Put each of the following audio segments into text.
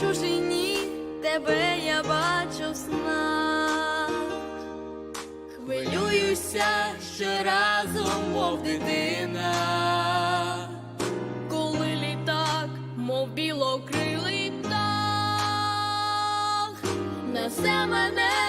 чужині тебе я бачу сна, хвилююся ще разом, мов дитина, коли літак, мов білокрилий птах, несе мене.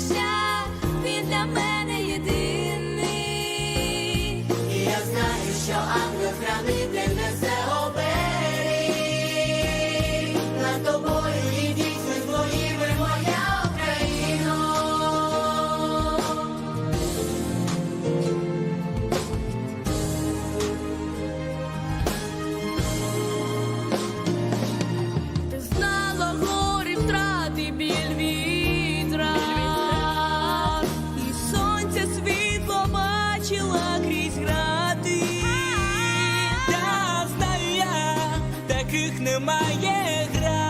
шлях він для мене. яких немає гра.